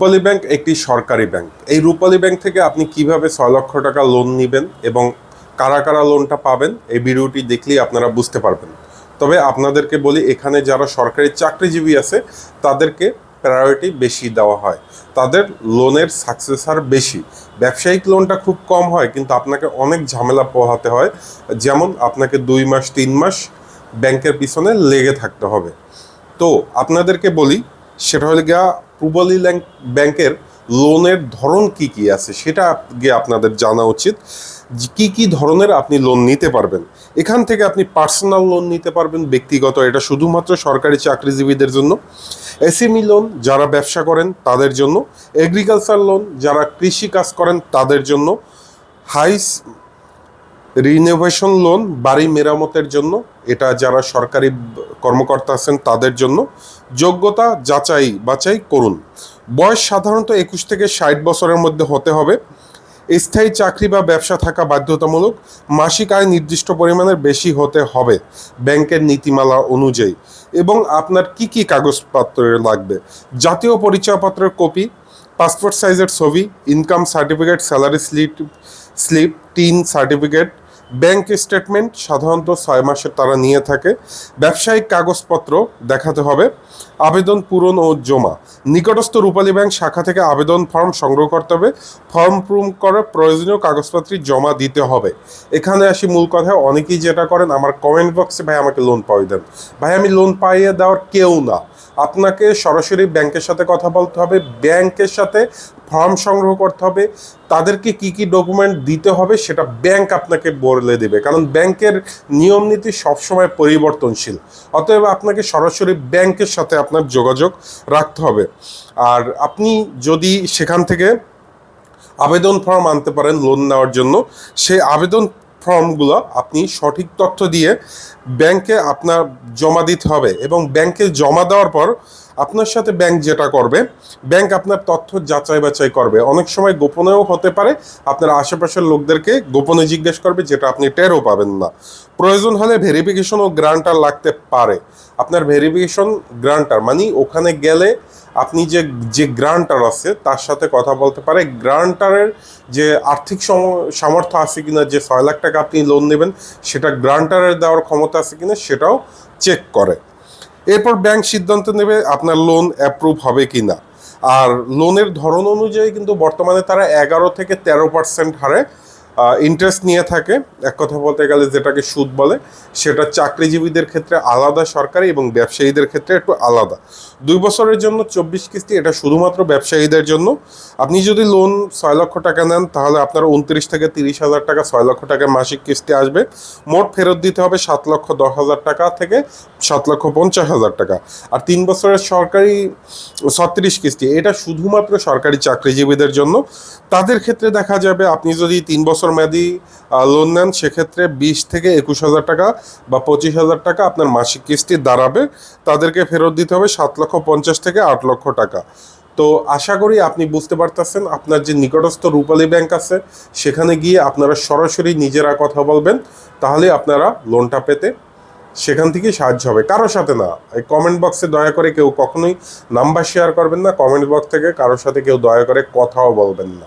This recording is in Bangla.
রূপালী ব্যাংক একটি সরকারি ব্যাংক। এই রূপালী ব্যাংক থেকে আপনি কীভাবে ছয় লক্ষ টাকা লোন নেবেন এবং কারা কারা লোনটা পাবেন, এই ভিডিওটি দেখলেই আপনারা বুঝতে পারবেন। তবে আপনাদেরকে বলি, এখানে যারা সরকারি চাকরিজীবী আছে, তাদেরকে প্রায়োরিটি বেশি দেওয়া হয়। তাদের লোনের সাকসেস হার বেশি। ব্যবসায়িক লোনটা খুব কম হয়, কিন্তু আপনাকে অনেক ঝামেলা পোহাতে হয়। যেমন আপনাকে দুই মাস, তিন মাস ব্যাংকের পিছনে লেগে থাকতে হবে। তো আপনাদেরকে বলি, সেটা হলে গিয়া পূবালী ব্যাংকের লোনের ধরন কি কি আছে সেটা গিয়ে আপনাদের জানা উচিত। কি কি ধরনের আপনি লোন নিতে পারবেন। এখান থেকে আপনি পার্সোনাল লোন নিতে পারবেন, ব্যক্তিগত, এটা শুধুমাত্র সরকারি চাকরিজীবীদের জন্য। এসএমই লোন যারা ব্যবসা করেন, তাদের জন্য। এগ্রিকালচার লোন যারা কৃষি কাজ করেন, তাদের জন্য। হাইস রিনোভেশন লোন বাড়ি মেরামতের জন্য, এটা যারা সরকারি কর্মকর্তা আছেন তাদের জন্য যোগ্যতা যাচাই বাছাই করুন। বয়স সাধারণত একুশ থেকে ষাট বছরের মধ্যে হতে হবে। স্থায়ী চাকরি বা ব্যবসা থাকা বাধ্যতামূলক। মাসিক আয় নির্দিষ্ট পরিমাণের বেশি হতে হবে ব্যাংকের নীতিমালা অনুযায়ী। এবং আপনার কি কি কাগজপত্র লাগবে? জাতীয় পরিচয়পত্রের কপি, পাসপোর্ট সাইজের ছবি, income certificate, salary slip slip, TIN certificate bank statement সাধারণত ছয় মাসের তারা নিয়ে থাকে। ব্যবসায়িক কাগজপত্র দেখাতে হবে। আবেদন পূরণ ও জমা। নিকটস্থ রূপালী ব্যাংক শাখা থেকে আবেদন ফর্ম সংগ্রহ করতে হবে। ফর্ম পূরণ করে প্রয়োজনীয় কাগজপত্র জমা দিতে হবে। এখানে আসি মূল কথা অনেকেই যেটা করেন, আমার কমেন্ট বক্সে ভাই আমাকে লোন পাইয়ে দেন ভাই, আমি লোন পাইয়ে দেওয়ার কেউ না। আপনাকে সরাসরি ব্যাংকের সাথে কথা বলতে হবে। ব্যাংকের সাথে ফর্ম সংগ্রহ করতে হবে। তাদেরকে কি কি ডকুমেন্ট দিতে হবে সেটা ব্যাংক আপনাকে বলে দেবে। কারণ ব্যাংকের নিয়ম নীতি সবসময় পরিবর্তনশীল। অতএব আপনাকে সরাসরি ব্যাংকের সাথে আপনার যোগাযোগ রাখতে হবে। আর আপনি যদি সেখান থেকে আবেদন ফর্ম আনতে পারেন লোন নেওয়ার জন্য, সেই আবেদন ফর্মগুলো আপনি সঠিক তথ্য দিয়ে ব্যাংকে আপনার জমা দিতে হবে। এবং ব্যাংকে জমা দেওয়ার পর আপনার সাথে ব্যাংক যেটা করবে ব্যাংক আপনার তথ্য যাচাই বাছাই করবে। অনেক সময় গোপনেও হতে পারে, আপনার আশেপাশের লোকদেরকে গোপনে জিজ্ঞেস করবে যেটা আপনি টেরও পাবেন না। প্রয়োজন হলে ভেরিফিকেশন ও গ্রান্টার লাগতে পারে। আপনার ভেরিফিকেশন গ্রান্টার মানে ওখানে গেলে আপনি যে যে গ্রান্টার আছে, তার সাথে কথা বলতে পারে। গ্রান্টারের যে আর্থিক সম- সামর্থ্য আছে কিনা, যে ছয় লাখ টাকা আপনি লোন নেবেন, সেটা গ্রান্টারের দেওয়ার ক্ষমতা আছে কিনা, সেটাও চেক করে। এরপর ব্যাংক সিদ্ধান্ত নেবে আপনার লোন অ্যাপ্রুভ হবে কি না আর লোনের ধরন অনুযায়ী কিন্তু বর্তমানে তারা এগারো থেকে তেরো পার্সেন্ট হারে ইন্টারেস্ট নিয়ে থাকে। এক কথা বলতে গেলে যেটাকে সুদ বলে, সেটা চাকরিজীবীদের ক্ষেত্রে আলাদা সরকারি এবং ব্যবসায়ীদের ক্ষেত্রে একটু আলাদা। দুই বছরের জন্য চব্বিশ কিস্তি, এটা শুধুমাত্র ব্যবসায়ীদের জন্য। আপনি যদি লোন ছয় লক্ষ টাকা নেন, তাহলে আপনার উনত্রিশ থেকে তিরিশ হাজার টাকা, ছয় লক্ষ টাকা মাসিক কিস্তি আসবে। মোট ফেরত দিতে হবে সাত লক্ষ দশ হাজার টাকা থেকে সাত লক্ষ পঞ্চাশ হাজার টাকা। আর তিন বছরের সরকারি ছত্রিশ কিস্তি, এটা শুধুমাত্র সরকারি চাকরিজীবীদের জন্য। তাদের ক্ষেত্রে দেখা যাবে আপনি যদি তিন বছর মেয়াদি লোন নেন, সেক্ষেত্রে বিশ থেকে একুশ হাজার টাকা বা পঁচিশ হাজার টাকা আপনার মাসিক কিস্তি দাঁড়াবে। তাদেরকে ফেরত দিতে হবে সাত লক্ষ পঞ্চাশ থেকে আট লক্ষ টাকা। তো আশা করি আপনি বুঝতে পারতেছেন, আপনার যে নিকটস্থ রূপালী ব্যাংক আছে, সেখানে গিয়ে আপনারা সরাসরি নিজেরা কথা বলবেন, তাহলে আপনারা লোনটা পেতে সেখান থেকেই সাহায্য হবে। কারোর সাথে না, এই কমেন্ট বক্সে দয়া করে কেউ কখনোই নাম্বার শেয়ার করবেন না কমেন্ট বক্স থেকে কারোর সাথে কেউ দয়া করে কথাও বলবেন না।